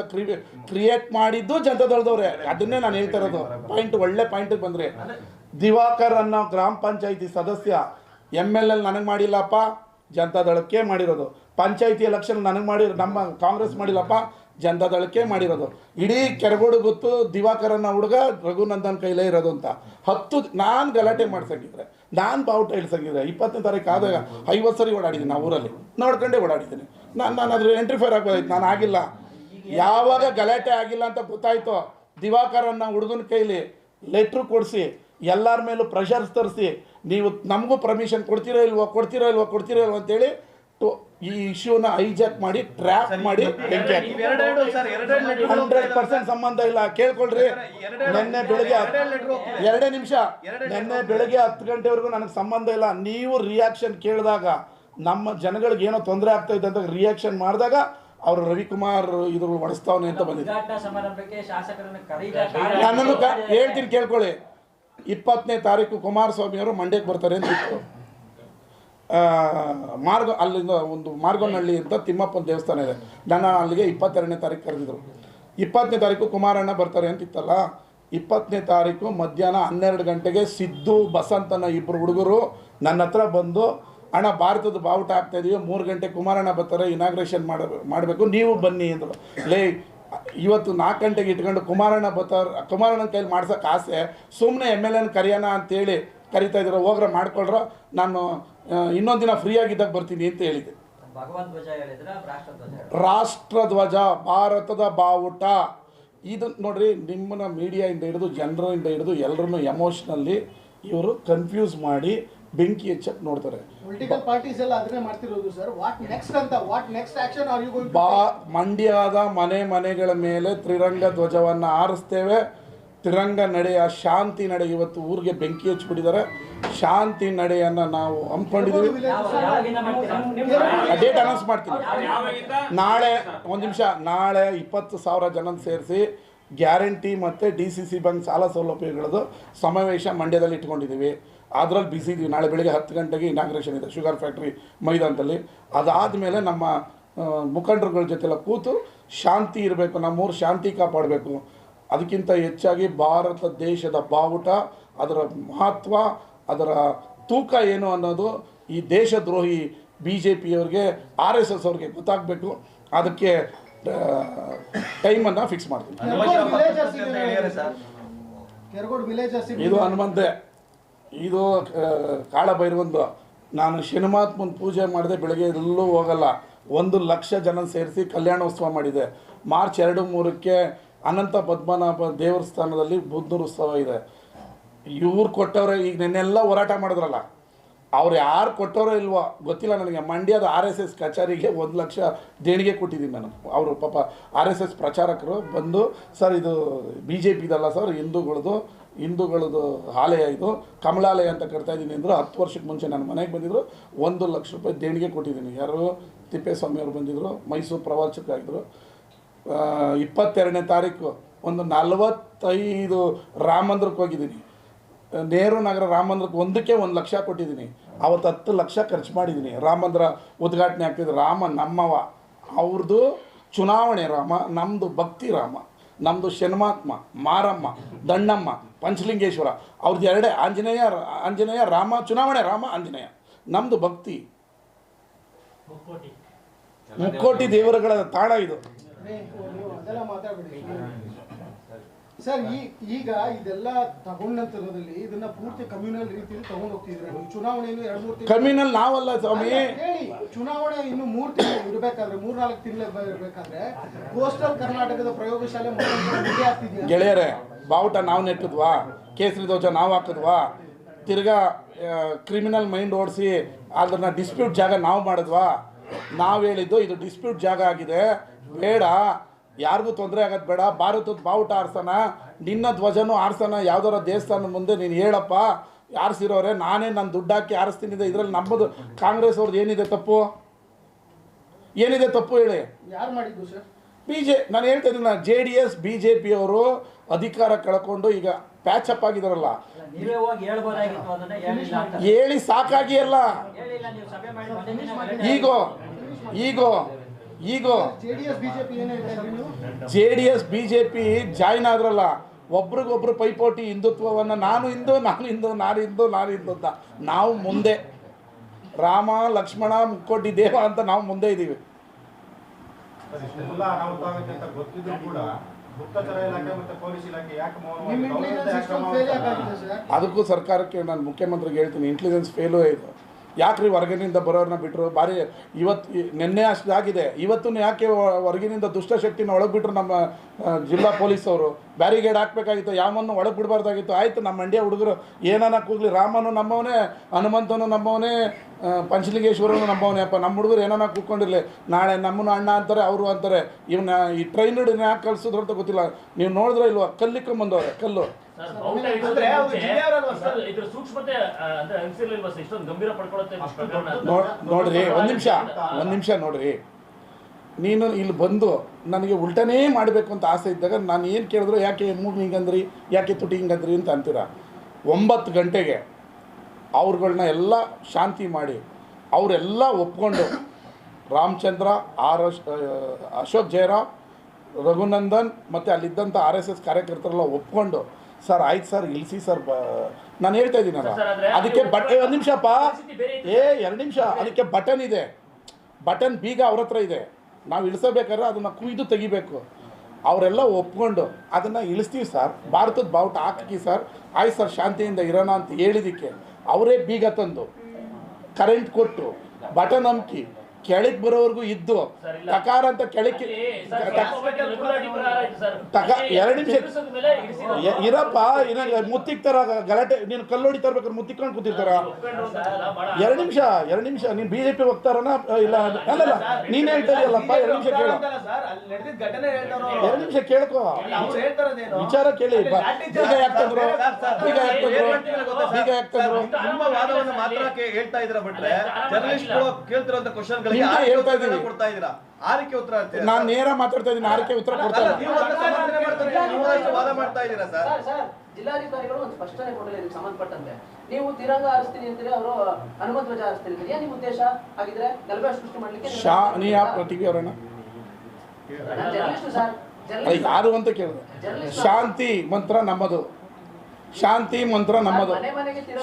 Create ಮಾಡಿದ್ದು ಜನತಾದಳದವ್ರೆ. ಅದನ್ನೇ ನಾನು ಹೇಳ್ತಾ ಇರೋದು. ಪಾಯಿಂಟ್ ಒಳ್ಳೆ ಪಾಯಿಂಟ್ ಬಂದ್ರೆ. ದಿವಾಕರ್ ಅನ್ನೋ ಗ್ರಾಮ ಪಂಚಾಯತಿ ಸದಸ್ಯ ಎಂ ಎಲ್ ಎಲ್ ನನಗೆ ಮಾಡಿಲ್ಲಪ್ಪ, ಜನತಾದಳಕ್ಕೆ ಮಾಡಿರೋದು. ಪಂಚಾಯತಿ ಎಲೆಕ್ಷನ್ ನನಗೆ ಮಾಡಿ ನಮ್ಮ ಕಾಂಗ್ರೆಸ್ ಮಾಡಿಲ್ಲಪ್ಪ, ಜನತಾದಳಕ್ಕೆ ಮಾಡಿರೋದು. ಇಡೀ ಕೆರಗೋಡು ಗೊತ್ತು ದಿವಾಕರ್ ಅನ್ನೋ ಹುಡುಗ ರಘುನಂದನ್ ಕೈಲೇ ಇರೋದು ಅಂತ. ಹತ್ತು, ನಾನು ಗಲಾಟೆ ಮಾಡ್ಸಂಗಿದ್ರೆ, ನಾನು ಬಾವುಟ ಇಳ್ಸಂಗಿದ್ರೆ, ಇಪ್ಪತ್ತನೇ ತಾರೀಕು ಆದಾಗ ಐವತ್ತು ಸರಿ ಓಡಾಡಿದ್ದೀನಿ ನಾವು ಊರಲ್ಲಿ. ನೋಡ್ಕೊಂಡೇ ಓಡಾಡಿದ್ದೀನಿ. ನಾನು ನಾನು ಅದ್ರ ಎಂಟ್ರಿಫೈರ್ ಆಗ್ಬೋದಾಯ್ತು ನಾನು ಆಗಿಲ್ಲ. ಯಾವಾಗ ಗಲಾಟೆ ಆಗಿಲ್ಲ ಅಂತ ಗೊತ್ತಾಯ್ತು ದಿವಾಕರನ್ನ ಹುಡುಗನ ಕೈಲಿ ಲೆಟ್ರ್ ಕೊಡಿಸಿ ಎಲ್ಲರ ಮೇಲೂ ಪ್ರೆಷರ್ಸ್ ತರಿಸಿ ನೀವು ನಮಗೂ ಪರ್ಮಿಷನ್ ಕೊಡ್ತೀರೋ ಇಲ್ವೋ ಕೊಡ್ತೀರೋ ಇಲ್ವೋ ಕೊಡ್ತೀರೋ ಇಲ್ವೋ ಅಂತೇಳಿ ಟು ಈ ಇಶ್ಯೂನ ಹೈಜಾಕ್ ಮಾಡಿ ಟ್ರ್ಯಾಪ್ ಮಾಡಿ ಹಂಡ್ರೆಡ್ ಪರ್ಸೆಂಟ್ ಸಂಬಂಧ ಇಲ್ಲ ಕೇಳ್ಕೊಳ್ರಿ. ನಿನ್ನೆ ಬೆಳಗ್ಗೆ ಎರಡೇ ನಿಮಿಷ. ನಿನ್ನೆ ಬೆಳಗ್ಗೆ ಹತ್ತು ಗಂಟೆವರೆಗೂ ನನಗೆ ಸಂಬಂಧ ಇಲ್ಲ. ನೀವು ರಿಯಾಕ್ಷನ್ ಕೇಳಿದಾಗ ನಮ್ಮ ಜನಗಳಿಗೆ ಏನೋ ತೊಂದರೆ ಆಗ್ತಾ ಇದೆ ಅಂತ ರಿಯಾಕ್ಷನ್ ಮಾಡಿದಾಗ ಅವರು ರವಿಕುಮಾರ್ ಇದು ಒಡಿಸ್ತಾವನೆ ಅಂತ ಬಂದಿದೆ ಉದ್ಘಾಟನಾ ಸಮಾರಂಭಕ್ಕೆ ಶಾಸಕರನ್ನು ಕರೀದ ನನ್ನನ್ನು ಕ ಹೇಳ್ತೀನಿ ಕೇಳ್ಕೊಳ್ಳಿ. ಇಪ್ಪತ್ತನೇ ತಾರೀಕು ಕುಮಾರಸ್ವಾಮಿ ಅವರು ಮಂಡ್ಯಕ್ಕೆ ಬರ್ತಾರೆ ಅಂತ ಇತ್ತು. ಆ, ಮಾರ್ಗ ಅಲ್ಲಿಂದ ಒಂದು ಮಾರ್ಗನಹಳ್ಳಿ ಅಂತ ತಿಮ್ಮಪ್ಪನ ದೇವಸ್ಥಾನ ಇದೆ. ನನ್ನ ಅಲ್ಲಿಗೆ ಇಪ್ಪತ್ತೆರಡನೇ ತಾರೀಕು ಕರೆದಿದ್ರು. ಇಪ್ಪತ್ತನೇ ತಾರೀಕು ಕುಮಾರಣ್ಣ ಬರ್ತಾರೆ ಅಂತ ಇತ್ತಲ್ಲ ಇಪ್ಪತ್ತನೇ ತಾರೀಕು ಮಧ್ಯಾಹ್ನ ಹನ್ನೆರಡು ಗಂಟೆಗೆ ಸಿದ್ದು ಬಸಂತನ ಇಬ್ಬರು ಹುಡುಗರು ನನ್ನ ಹತ್ರ ಬಂದು ಅಣ್ಣ ಭಾರತದ ಬಾವುಟ ಆಗ್ತಾ ಇದೀವಿ ಮೂರು ಗಂಟೆ ಕುಮಾರಣ್ಣ ಬರ್ತಾರೆ ಇನಾಗ್ರೇಷನ್ ಮಾಡ ಮಾಡಬೇಕು ನೀವು ಬನ್ನಿ ಅಂದರು ಲೇ ಇವತ್ತು ನಾಲ್ಕು ಗಂಟೆಗೆ ಇಟ್ಕೊಂಡು ಕುಮಾರಣ್ಣ ಬರ್ತಾರ ಕುಮಾರಣ್ಣನ ಕೈಲಿ ಮಾಡ್ಸೋಕೆ ಆಸೆ ಸುಮ್ಮನೆ ಎಂ ಎಲ್ ಎನ್ ಕರೆಯೋಣ ಅಂತೇಳಿ ಕರಿತಾ ಇದ್ರು ಹೋಗ್ರ ಮಾಡ್ಕೊಳ್ರ ನಾನು ಇನ್ನೊಂದು ದಿನ ಫ್ರೀ ಆಗಿದ್ದಾಗ ಬರ್ತೀನಿ ಅಂತ ಹೇಳಿದೆ ರಾಷ್ಟ್ರಧ್ವಜ ಭಾರತದ ಬಾವುಟ. ಇದು ನೋಡ್ರಿ ನಿಮ್ಮನ್ನ ಮೀಡಿಯಾಯಿಂದ ಹಿಡಿದು ಜನರಿಂದ ಹಿಡಿದು ಎಲ್ಲರನ್ನು ಎಮೋಷ್ನಲ್ಲಿ ಇವರು ಕನ್ಫ್ಯೂಸ್ ಮಾಡಿ ಬೆಂಕಿ ಹೆಚ್ಚ ನೋಡ್ತಾರೆ. ಪೊಲಿಟಿಕಲ್ ಪಾರ್ಟೀಸ್ ಎಲ್ಲ ಅದನ್ನೇ ಮಾಡ್ತಿರೋದು ಸರ್ ವಾಟ್ ನೆಕ್ಸ್ಟ್ ಅಂತ? What next action are you going ಬಾ ಮಂಡ್ಯದ ಮನೆ ಮನೆಗಳ ಮೇಲೆ ತ್ರಿರಂಗ ಧ್ವಜವನ್ನು ಆರಿಸ್ತೇವೆ ತ್ರಿರಂಗ ನಡೆಯ ಶಾಂತಿ ನಡೆ ಇವತ್ತು ಊರಿಗೆ ಬೆಂಕಿ ಹಚ್ಚಿಬಿಟ್ಟಿದ್ದಾರೆ. ಶಾಂತಿ ನಡೆಯನ್ನು ನಾವು ಹಮ್ಮಿಕೊಂಡಿದ್ದೀವಿ ಡೇಟ್ ಅನೌನ್ಸ್ ಮಾಡ್ತೀನಿ. ನಾಳೆ ಒಂದು ನಿಮಿಷ ನಾಳೆ ಇಪ್ಪತ್ತು ಸಾವಿರ ಜನ ಸೇರಿಸಿ ಗ್ಯಾರಂಟಿ ಮತ್ತು ಡಿ ಸಿ ಸಿ ಬ್ಯಾಂಕ್ ಸಾಲ ಸೌಲಭ್ಯಗಳದ್ದು ಸಮಾವೇಶ ಮಂಡ್ಯದಲ್ಲಿ ಇಟ್ಕೊಂಡಿದ್ದೀವಿ. ಅದರಲ್ಲಿ ಬಿಸಿ ಇದ್ದೀವಿ ನಾಳೆ ಬೆಳಿಗ್ಗೆ ಹತ್ತು ಗಂಟೆಗೆ ಇನಾಗ್ರೇಷನ್ ಇದೆ. ಶುಗರ್ ಫ್ಯಾಕ್ಟ್ರಿ ಮೈದಾನದಲ್ಲಿ. ಅದಾದಮೇಲೆ ನಮ್ಮ ಆ, ಮುಖಂಡರುಗಳ ಜೊತೆಲ್ಲ ಕೂತು ಶಾಂತಿ ಇರಬೇಕು. ನಮ್ಮೂರು ಶಾಂತಿ ಕಾಪಾಡಬೇಕು. ಅದಕ್ಕಿಂತ ಹೆಚ್ಚಾಗಿ ಭಾರತ ದೇಶದ ಬಾವುಟ ಅದರ ಮಹತ್ವ ಅದರ ತೂಕ ಏನು ಅನ್ನೋದು ಈ ದೇಶದ್ರೋಹಿ ಬಿ ಜೆ ಪಿಯವ್ರಿಗೆ ಆರ್ ಎಸ್ ಎಸ್ ಅವ್ರಿಗೆ ಗೊತ್ತಾಗಬೇಕು. ಅದಕ್ಕೆ ಟೈಮನ್ನು ಫಿಕ್ಸ್ ಮಾಡ್ತೀನಿ ಇದು ಹನುಮಂತೆ. ಇದು ಕಾಳಭೈರವಂದು. ನಾನು ಶನಿಮಾತ್ಮನ ಪೂಜೆ ಮಾಡಿದೆ ಬೆಳಗ್ಗೆ ಎಲ್ಲೂ ಹೋಗಲ್ಲ. ಒಂದು ಲಕ್ಷ ಜನ ಸೇರಿಸಿ ಕಲ್ಯಾಣೋತ್ಸವ ಮಾಡಿದೆ. ಮಾರ್ಚ್ ಎರಡು ಮೂರಕ್ಕೆ ಅನಂತ ಪದ್ಮನಾಭ ದೇವಸ್ಥಾನದಲ್ಲಿ ಬುದ್ಧರ ಉತ್ಸವ ಇದೆ. ಇವ್ರು ಕೊಟ್ಟವ್ರೆ, ಈಗ ನೆನ್ನೆಲ್ಲ ಹೋರಾಟ ಮಾಡಿದ್ರಲ್ಲ. ಅವ್ರು ಯಾರು ಕೊಟ್ಟವರೋ ಇಲ್ವೋ ಗೊತ್ತಿಲ್ಲ ನನಗೆ. ಮಂಡ್ಯದ ಆರ್ ಎಸ್ ಎಸ್ ಕಚೇರಿಗೆ ಒಂದು ಲಕ್ಷ ದೇಣಿಗೆ ಕೊಟ್ಟಿದ್ದೀನಿ ನಾನು. ಅವರು ಪಾಪ ಆರ್ ಎಸ್ ಎಸ್ ಪ್ರಚಾರಕರು ಬಂದು, ಸರ್, ಇದು ಬಿ ಜೆ ಪಿದಲ್ಲ ಸರ್, ಹಿಂದೂಗಳದು ಹಿಂದೂಗಳದು ಆಲಯ ಇದು. ಕಮಲಾಲಯ ಅಂತ ಕರ್ತಾ ಇದ್ದೀನಿ ಅಂದರು ಹತ್ತು ವರ್ಷಕ್ಕೆ ಮುಂಚೆ ನಾನು ಮನೆಗೆ ಬಂದಿದ್ದರು ಒಂದು ಲಕ್ಷ ರೂಪಾಯಿ ದೇಣಿಗೆ ಕೊಟ್ಟಿದ್ದೀನಿ. ಯಾರು? ತಿಪ್ಪೇಸ್ವಾಮಿ ಅವರು ಬಂದಿದ್ದರು ಮೈಸೂರು ಪ್ರವಾಸಕ್ಕಾಗಿದ್ದರು ಇಪ್ಪತ್ತೆರಡನೇ ತಾರೀಕು ಒಂದು ನಲವತ್ತೈದು ರಾಮ ಮಂದಿರಕ್ಕೆ ಹೋಗಿದ್ದೀನಿ. ನೆಹರು ನಗರ ರಾಮ ಮಂದಿರಕ್ಕೆ ಒಂದಕ್ಕೆ ಒಂದು ಲಕ್ಷ ಕೊಟ್ಟಿದ್ದೀನಿ. ಅವತ್ತು ಹತ್ತು ಲಕ್ಷ ಖರ್ಚು ಮಾಡಿದ್ದೀನಿ. ರಾಮ ಮಂದಿರ ಉದ್ಘಾಟನೆ ಆಗ್ತಿದೆ ರಾಮ ನಮ್ಮವ. ಅವ್ರದ್ದು ಚುನಾವಣೆ ರಾಮ ನಮ್ಮದು ಭಕ್ತಿ ರಾಮ. ನಮ್ಮದು ಶನ್ಮಾತ್ಮ ಮಾರಮ್ಮ ದಣ್ಣಮ್ಮ ಪಂಚಲಿಂಗೇಶ್ವರ ಅವ್ರದ್ದು ಎರಡೇ ಆಂಜನೇಯ ಆಂಜನೇಯ ರಾಮ ಚುನಾವಣೆ ರಾಮ ಆಂಜನೇಯ. ನಮ್ಮದು ಭಕ್ತಿ. ಮುಕ್ಕೋಟಿ. ದೇವರುಗಳ ತಾಣ ಇದು. ಸರ್ ಈ ಈಗ ಇದೆಲ್ಲ ತಗೊಂಡಂತರದಲ್ಲಿ ಇದನ್ನ ಪೂರ್ತಿ ಕಮ್ಯುನಲ್ ರೀತಿಯಲ್ಲಿ ತಗೊಂಡು ಹೋಗ್ತಿದ್ರೆ ಚುನಾವಣೆ ಚುನಾವಣೆಯನ್ನು ಎರಡು ಮೂರು ಕಮ್ಯುನಲ್ ನಾವಲ್ಲ ಸ್ವಾಮಿ. ಚುನಾವಣೆ ಇನ್ನು ಮೂರು ತಿಂಗಳು ಇರಬೇಕಾದ್ರೆ ಮೂರ್ ನಾಲ್ಕು ತಿಂಗಳು ಇರಬೇಕಾದ್ರೆ ಕೋಸ್ಟಲ್ ಕರ್ನಾಟಕದ ಪ್ರಯೋಗಶಾಲೆ ಗೆಳೆಯರೇ ಬಾವುಟ ನಾವು ನೆಟ್ಟಿದ್ವಾ? ಕೇಸರಿ ಧ್ವಜ ನಾವು ಹಾಕದ್ವಾ? ತಿರ್ಗಾ ಕ್ರಿಮಿನಲ್ ಮೈಂಡ್ ಓಡಿಸಿ ಅದನ್ನು ಡಿಸ್ಪ್ಯೂಟ್ ಜಾಗ ನಾವು ಮಾಡಿದ್ವಾ? ನಾವು ಹೇಳಿದ್ದು ಇದು ಡಿಸ್ಪ್ಯೂಟ್ ಜಾಗ ಆಗಿದೆ. ಬೇಡ. ಯಾರಿಗೂ ತೊಂದರೆ ಆಗೋದು ಬೇಡ. ಭಾರತದ ಬಾವುಟ ಆರ್ಸೋಣ ನಿನ್ನ ಧ್ವಜನೂ ಆರ್ಸೋಣ ಯಾವ್ದಾರ ದೇವಸ್ಥಾನದ ಮುಂದೆ ನೀನು ಹೇಳಪ್ಪ. ಆರಿಸಿರೋರೆ ನಾನೇ ನನ್ನ ದುಡ್ಡು ಹಾಕಿ ಆರಿಸ್ತೀನಿ ಇದರಲ್ಲಿ ನಮ್ಮದು ಕಾಂಗ್ರೆಸ್ ಅವ್ರದ್ದು ಏನಿದೆ ತಪ್ಪು? ಏನಿದೆ ತಪ್ಪು ಹೇಳಿ? ಯಾರು ಮಾಡಿದ್ದು ಸರ್? ಬಿ ಜೆ ನಾನು ಹೇಳ್ತಾ ಇದ್ದೀನಿ J D S B J ಪಿಯವರು ಅಧಿಕಾರ ಕಳ್ಕೊಂಡು ಈಗ ಪ್ಯಾಚ್ ಅಪ್ ಆಗಿದಾರಲ್ಲ. ನೀವೇ ಹೋಗಿ ಹೇಳ್ಬೋದಾಗಿತ್ತು ಅದನ್ನ ಹೇಳಿಲ್ಲ ಹೇಳಿ ಸಾಕಾಗಿ ಅಲ್ಲ ಹೇಳಿಲ್ಲ ನೀವು ಸಭೆ ಮಾಡಿ ಒಂದೇ ದಿನ ಈಗೋ ಈಗೋ ಈಗ J D S B J P join ಆದ್ರಲ್ಲ ಒಬ್ರಿಗೊಬ್ರು ಪೈಪೋಟಿ ಹಿಂದುತ್ವವನ್ನು ನಾನು ಹಿಂದೂ ನಾನು ಹಿಂದು ನಾನು ಹಿಂದೂ ನಾನು ಹಿಂದೂ ಅಂತ ನಾವು ಮುಂದೆ. ರಾಮ ಲಕ್ಷ್ಮಣ ಮುಕ್ಕೋಟಿ ದೇವ ಅಂತ ನಾವು ಮುಂದೆ ಇದ್ದೀವಿ. ಇಷ್ಟೆಲ್ಲ ಅನಾಹುತ ಆಗುತ್ತೆ ಅಂತ ಗೊತ್ತಿದ್ರು ಕೂಡ ಗುಪ್ತಚರ ಇಲಾಖೆ ಮತ್ತೆ ಪೊಲೀಸ್ ಇಲಾಖೆ ಯಾಕೆ ನಿಮ್ಮ ಮೌನವಾಗಿ ಇಂಟೆಲಿಜೆನ್ಸ್ ಸಿಸ್ಟಮ್ ಸರ್? ಅದಕ್ಕೂ ಸರ್ಕಾರಕ್ಕೆ ನಾನು ಮುಖ್ಯಮಂತ್ರಿಗೆ ಹೇಳ್ತೀನಿ ಇಂಟೆಲಿಜೆನ್ಸ್ ಫೇಲೂ ಇದು. ಯಾಕ್ರಿ ಹೊರಗಿನಿಂದ ಬರೋರನ್ನ ಬಿಟ್ಟರು ಭಾರಿ ಇವತ್ತು ನಿನ್ನೆ ಅಷ್ಟಾಗಿದೆ. ಇವತ್ತು ಯಾಕೆ ಹೊರಗಿನಿಂದ ದುಷ್ಟಶಕ್ತಿನ ಒಳಗೆ ಬಿಟ್ಟರು ನಮ್ಮ ಜಿಲ್ಲಾ ಪೊಲೀಸವರು ಬ್ಯಾರಿಗೇಡ್ ಹಾಕ್ಬೇಕಾಗಿತ್ತು ಯಾವನ್ನು ಒಳಗೆ ಬಿಡಬಾರ್ದಾಗಿತ್ತು. ಆಯಿತು, ನಮ್ಮ ಮಂಡ್ಯ ಹುಡುಗರು ಏನನ್ನ ಕೂಗ್ಲಿ, ರಾಮನು ನಮ್ಮವನೇ, ಹನುಮಂತನು ನಮ್ಮವನೇ ಪಂಚಲಿಂಗೇಶ್ವರನು ನಮ್ಮವನೇ. ಅಪ್ಪ, ನಮ್ಮ ಹುಡುಗರು ಏನನ್ನ ಕೂತ್ಕೊಂಡಿರಲಿ. ನಾಳೆ ನಮ್ಮನ್ನು ಅಣ್ಣ ಅಂತಾರೆ, ಅವರು ಅಂತಾರೆ. ಇವನ್ನ ಈ ಟ್ರೈನ್ ಯಾಕೆ ಕಳಿಸಿದ್ರು ಅಂತ ಗೊತ್ತಿಲ್ಲ. ನೀವು ನೋಡಿದ್ರೆ ಇಲ್ವಾ? ಕಲ್ಲಿಕೊಂಬಂದವ್ರೆ ಕಲ್ಲು. ನೋಡ್ರಿ ಒಂದು ನಿಮಿಷ ಒಂದು ನಿಮಿಷ ನೋಡ್ರಿ. ನೀನು ಇಲ್ಲಿ ಬಂದು ನನಗೆ ಉಲ್ಟನೇ ಮಾಡಬೇಕು ಅಂತ ಆಸೆ ಇದ್ದಾಗ ನಾನು ಏನು ಕೇಳಿದ್ರು ಯಾಕೆ ಮೂಗು ಹಿಂಗಂದ್ರಿ? ಯಾಕೆ ತುಟಿ ಹಿಂಗಂದ್ರಿ? ಅಂತ ಅಂತೀರ? ಒಂಬತ್ತು ಗಂಟೆಗೆ ಅವ್ರುಗಳ್ನ ಎಲ್ಲ ಶಾಂತಿ ಮಾಡಿ ಅವರೆಲ್ಲ ಒಪ್ಕೊಂಡು ರಾಮಚಂದ್ರ ಆರ್ ಅಶ್ ಅಶೋಕ್ ಜಯರಾಮ್ ರಘುನಂದನ್ ಮತ್ತು ಅಲ್ಲಿದ್ದಂಥ ಆರ್ ಎಸ್ ಎಸ್ ಕಾರ್ಯಕರ್ತರೆಲ್ಲ ಒಪ್ಕೊಂಡು ಸರ್ ಆಯ್ತು ಸರ್ ಇಳಿಸಿ ಸರ್ ಬ ನಾನು ಹೇಳ್ತಾ ಇದ್ದೀನಲ್ಲ. ಅದಕ್ಕೆ ಬಟ್ ಒಂದು ನಿಮಿಷಪ್ಪ ಏ ಎರಡು ನಿಮಿಷ. ಅದಕ್ಕೆ ಬಟನ್ ಇದೆ. ಬಟನ್ ಬೀಗ ಅವ್ರ ಹತ್ರ ಇದೆ. ನಾವು ಇಳಿಸಬೇಕಾದ್ರೆ ಅದನ್ನು ಕುಯ್ದು ತೆಗಿಬೇಕು. ಅವರೆಲ್ಲ ಒಪ್ಕೊಂಡು ಅದನ್ನು ಇಳಿಸ್ತೀವಿ ಸರ್. ಭಾರತದ ಬಾವುಟ ಹಾಕಿ ಸರ್. ಆಯ್ತು ಸರ್ ಶಾಂತಿಯಿಂದ ಇರೋಣ ಅಂತ ಹೇಳಿದಕ್ಕೆ ಅವರೇ ಬೀಗ ತಂದು ಕರೆಂಟ್ ಕೊಟ್ಟು ಬಟನ್ ಅಮ್ಕಿ ಕೆಳಗೆ ಬರೋವರೆಗೂ ಇದ್ದು ತಕಾರ ಅಂತ ಕೆಳಕ್ಕೆ ಎರಡು ನಿಮಿಷ- ಇರಪ್ಪ ಮುತ್ತಿಗೆ ತರ ಗಲಾಟೆ ನೀನು ಕಲ್ಲೋಡಿ ತರ್ಬೇಕಾದ್ರೆ ಮುತ್ತಿಕೊಂಡು ಕೂತಿರ್ತಾರ? ಎರಡು ನಿಮಿಷ ಎರಡು ನಿಮಿಷ ನೀನು ಬಿಜೆಪಿ ಜೆ ಪಿ ಹೋಗ್ತಾರನ? ಇಲ್ಲ ಅಲ್ಲಲ್ಲ ನೀನ್ ಹೇಳ್ತಾ ಇದೆಯಲ್ಲಪ್ಪ ಎರಡು ನಿಮಿಷ ಕೇಳು. ಸರ್ ಅಲ್ಲಿ ನಡೆದಿದ್ದ ಘಟನೆ ಹೇಳ್ತಾರೋ ಎರಡು ನಿಮಿಷ ಕೇಳ್ಕೊ. ಅವ್ರು ಹೇಳ್ತಾರದೇನು? ವಿಚಾರ ಕೇಳಿ ಈಗ ಲಾಠಿ ಬೀಗ ಚಾರ್ಜ್ ಯಾಕೆ ತಂದ್ರು? ಸರ್, ಸರ್, ಬೀಗ ಯಾಕೆ ಏನ್ ತಂದ್ರು? ಮಾಡ್ತಿದ್ದೀರ ಗೊತ್ತಾ ಸರ್? ಬೀಗ ಯಾಕೆ ತಂದ್ರು? ನಿಮ್ಮ ವಾದವನ್ನು ಮಾತ್ರ ಹೇಳ್ತಾ ಇದ್ರ ಬಿಟ್ರೆ ಜರ್ನಲಿಸ್ಟ್ ಕೇಳ್ತಿರೋ ಕ್ವಶನ್ ನಿಮ್ಗೆ ಹೇಳ್ತಾ ಇದ್ದೀನಿ. ಕೊಡ್ತಾ ಇದೀರಾ ಆರಿಕೆ ಉತ್ತರ? ನಾನು ನೇರ ಮಾತಾಡ್ತಾ ಇದ್ದೀನಿ. ಆರಕ್ಕೆ ಉತ್ತರ ಕೊಡ್ತಾ ಇಲ್ಲ? ವಾದ ಮಾಡ್ತಾ ಇದ್ದೀರಾ ಸರ್? ಜಿಲ್ಲಾಧಿಕಾರಿಗಳು ಒಂದು ಸ್ಪಷ್ಟನೆ ಕೊಡಲಿ ಇದಕ್ಕೆ ಸಂಬಂಧಪಟ್ಟಂತೆ. ನೀವು ತಿರಂಗ ಹಾರಿಸ್ತೀನಿ ಅಂತೀರಿ ಅವರು ಹನುಮಂತ ಧ್ವಜ ಹಾರಿಸ್ತೀನಿ ಅಂತೀರಿ. ಏನ್ ನಿಮ್ಮ ಉದ್ದೇಶ? ಆಗಿದ್ರೆ ಗಲಭೆ ಸೃಷ್ಟಿ ಮಾಡ್ಲಿಕ್ಕೆ ಶಾ ನೀ ಯಾವ ಟಿ ವಿ ಅವರಣ್ಣ ನಾನು ಜರ್ನಲಿಸ್ಟು ಸರ್. ಯಾರು ಅಂತ ಕೇಳಿದೆ. ಶಾಂತಿ ಮಂತ್ರ ನಮ್ಮದು. ಶಾಂತಿ ಮಂತ್ರ ನಮ್ಮದು.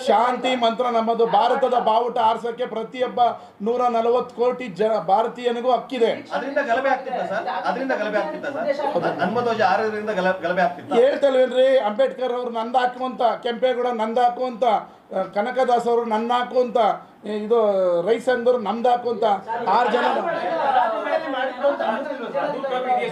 ಶಾಂತಿ ಮಂತ್ರ ನಮ್ಮದು. ಭಾರತದ ಬಾವುಟ ಆರ್ಸಕ್ಕೆ ಪ್ರತಿಯೊಬ್ಬ ನೂರ ನಲವತ್ತು ಕೋಟಿ ಜನ ಭಾರತೀಯನಿಗೂ ಹಕ್ಕಿದೆ. ಅದರಿಂದ ಗಲಭೆ ಆಗ್ತಿತ್ತ ಸರ್? ಅದರಿಂದ ಗಲಭೆ ಆಗ್ತಿತ್ತ ಸರ್? ಹನುಮಧ್ವಜ ಆರರಿಂದ ಗಲಭೆ ಆಗ್ತಿತ್ತ? ಹೇಳ್ತಲ್ವೇನ್ರಿ ಅಂಬೇಡ್ಕರ್ ಅವರು ನಂದ ಹಾಕುವಂತ ಕೆಂಪೇಗೌಡ ನಂದ ಹಾಕುವಂತ ಕನಕದಾಸ್ ಅವರು ನನ್ನ ಹಾಕುವಂತ ಇದು ರೈಸ್ ಅಂದ್ರು ನಮ್ದು ಹಾಕುವಂತ ಆರು ಜನ.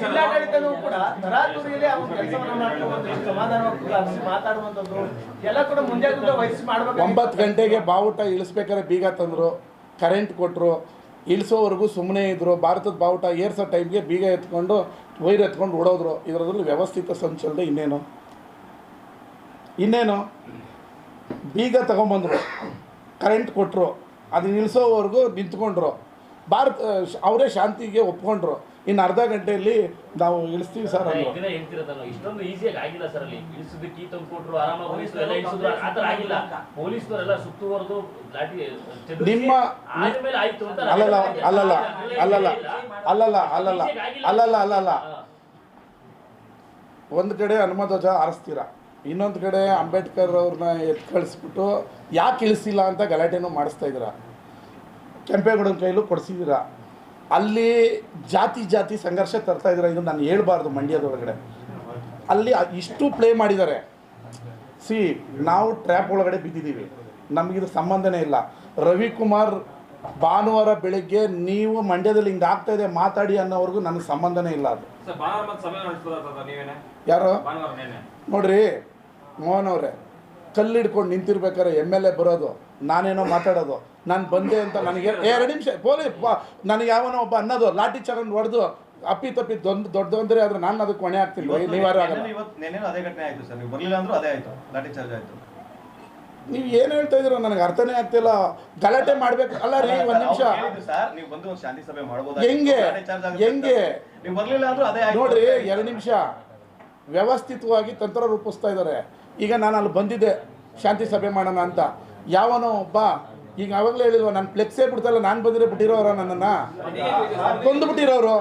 ಜಿಲ್ಲಾಡಳಿತನೂ ಕೂಡ ತರಾತುರಿಯಲ್ಲಿ ಅವ್ರ ಕೆಲಸವನ್ನು ಮಾಡ್ಕೊಂಡು ಸಮಾಧಾನವಾಗಿ ಕೂರಿಸಿ ಮಾತಾಡುವಂಥದ್ದು. ಎಲ್ಲ ಕೂಡ ಮುಂಜಾಗ್ರತೆ ವಹಿಸಿ ಮಾಡಬೇಕು ಒಂಬತ್ತು ಗಂಟೆಗೆ ಬಾವುಟ ಇಳಿಸ್ಬೇಕಾದ್ರೆ ಬೀಗ ತಂದ್ರು ಕರೆಂಟ್ ಕೊಟ್ಟರು ಇಳಿಸೋವರೆಗೂ ಸುಮ್ಮನೆ ಇದ್ದರು ಭಾರತದ ಬಾವುಟ ಏರ್ಸೋ ಟೈಮ್ಗೆ ಬೀಗ ಎತ್ಕೊಂಡು ವೈರ್ ಎತ್ಕೊಂಡು ಓಡೋದ್ರು. ಇದರದ್ರಲ್ಲಿ ವ್ಯವಸ್ಥಿತ ಸಂಚಲನೆ ಇನ್ನೇನು? ಇನ್ನೇನು? ಬೀಗ ತಗೊಂಬಂದರು ಕರೆಂಟ್ ಕೊಟ್ಟರು ಅದನ್ನ ಇಳಿಸೋವರೆಗೂ ನಿಂತ್ಕೊಂಡ್ರು. ಭಾರತ ಅವರೇ ಶಾಂತಿಗೆ ಒಪ್ಕೊಂಡ್ರು. ಇನ್ನು ಅರ್ಧ ಗಂಟೆಯಲ್ಲಿ ನಾವು ಇಳಿಸ್ತೀವಿ ಸರ್ ಅಂದರು ಇದನ್ನ ಹೇಳ್ತಿರೋದಲ್ಲ ಇಷ್ಟೊಂದು ಈಸಿಯಾಗಿ ಆಗಿಲ್ಲ ಸರ್ ಅಲ್ಲಿ. ಆರಾಮಾಗಿ ಎಲ್ಲ ಇಳಿಸಿದ್ರು ಆಗಿಲ್ಲ. ಸುತ್ತುವರೆದು ಲಾಠಿ ನಿಮ್ಮ- ಆದ್ಮೇಲೆ ಆಯ್ತು ಅಂತ ಅಲ್ಲಲ್ಲ ಅಲ್ಲಲ್ಲ ಅಲ್ಲಲ್ಲ ಅಲ್ಲಲ್ಲ ಅಲ್ಲಲ್ಲ ಅಲ್ಲಲ್ಲ ಅಲ್ಲಲ್ಲ. ಒಂದು ಕಡೆ ಹನುಮಧ್ವಜ ಆರಿಸ್ತೀರ ಇನ್ನೊಂದು ಕಡೆ ಅಂಬೇಡ್ಕರ್ ಅವ್ರನ್ನ ಎತ್ ಕಳಿಸ್ಬಿಟ್ಟು ಯಾಕೆ ಇಳಿಸಿಲ್ಲ ಅಂತ ಗಲಾಟೆನೂ ಮಾಡಿಸ್ತಾ ಇದ್ದೀರ? ಕೆಂಪೇಗೌಡನ ಕೈಲೂ ಕೊಡಿಸಿದ್ದೀರ? ಅಲ್ಲಿ ಜಾತಿ ಜಾತಿ ಸಂಘರ್ಷ ತರ್ತಾ ಇದ್ದೀರ ಇದು ನಾನು ಹೇಳ್ಬಾರ್ದು ಮಂಡ್ಯದೊಳಗಡೆ. ಅಲ್ಲಿ ಇಷ್ಟು ಪ್ಲೇ ಮಾಡಿದ್ದಾರೆ. ಸಿ ನಾವು ಟ್ರ್ಯಾಪ್ ಒಳಗಡೆ ಬಿದ್ದಿದ್ದೀವಿ. ನಮಗಿದು ಸಂಬಂಧನೇ ಇಲ್ಲ. ರವಿಕುಮಾರ್ ಭಾನುವಾರ ಬೆಳಿಗ್ಗೆ ನೀವು ಮಂಡ್ಯದಲ್ಲಿ ಹಿಂಗೆ ಆಗ್ತಾ ಇದೆ ಮಾತಾಡಿ ಅನ್ನೋವರೆಗೂ ನನಗೆ ಸಂಬಂಧನೇ ಇಲ್ಲ ಅದು. ಯಾರು? ನೋಡ್ರಿ ಮೋಹನ್ ಅವರೇ ಕಲ್ಲಿಡ್ಕೊಂಡು ನಿಂತಿರ್ಬೇಕಾದ್ರೆ ಎಂ ಎಲ್ ಎ ಬರೋದು ನಾನೇನೋ ಮಾತಾಡೋದು ನಾನು ಬಂದೆ ಅಂತ ನನಗೆ ಎರಡು ನಿಮಿಷ ಪೊಲೀಸ್ ನನಗೆ ಯಾವನೋ ಒಬ್ಬ ಅನ್ನೋದು ಲಾಠಿ ಚರಂಡ್ ಹೊಡೆದು ಅಪ್ಪಿ ತಪ್ಪಿ ದೊಡ್ಡ ದೊಡ್ಡ ತೊಂದರೆ ಆದ್ರೆ ನಾನು ಅದಕ್ಕೆ ಹೊಣೆ ಆಗ್ತಿಲ್ಲ ನೀವಾರು ಆಗಲ್ಲ. ಅದೇ ಘಟನೆ ಆಯಿತು ಸರ್. ನೀವು ಬರಲಿಲ್ಲ ಅಂದ್ರೂ ಅದೇ ಆಯಿತು. ಲಾಠಿ ಚಾರ್ಜ್ ಆಯಿತು. ನೀವು ಏನು ಹೇಳ್ತಾ ಇದೀರ ನನಗೆ ಅರ್ಥನೇ ಆಗ್ತಿಲ್ಲ. ಗಲಾಟೆ ಮಾಡ್ಬೇಕು ಅಲ್ಲ ರೀ ಒಂದು ನಿಮಿಷ. ಸರ್. ನೀವು ಬಂದು ಒಂದು ಶಾಂತಿ ಸಭೆ ಮಾಡ್ಬೋದು ಹೆಂಗೆ? ಹೆಂಗೆ? ನೀವು ಬರ್ಲಿಲ್ಲ ಅಂದ್ರೂ ಅದೇ ಆಯ್ತು. ನೋಡ್ರಿ ಎರಡು ನಿಮಿಷ. ವ್ಯವಸ್ಥಿತವಾಗಿ ತಂತ್ರ ರೂಪಿಸ್ತಾ ಇದ್ದಾರೆ. ಈಗ ನಾನು ಅಲ್ಲಿ ಬಂದಿದ್ದೆ, ಶಾಂತಿ ಸಭೆ ಮಾಡೋಣ ಅಂತ. ಯಾವನೋ ಒಬ್ಬ, ಈಗ ಅವಾಗಲೇ ಹೇಳಿಲ್ವ, ನಾನು ಫ್ಲೆಕ್ಸೇ ಬಿಡ್ತಲ್ಲ, ನಾನು ಬಂದಿರೋ ಬಿಟ್ಟಿರೋರ ನನ್ನನ್ನು? ಕೊಂದು ಬಿಟ್ಟಿರೋರು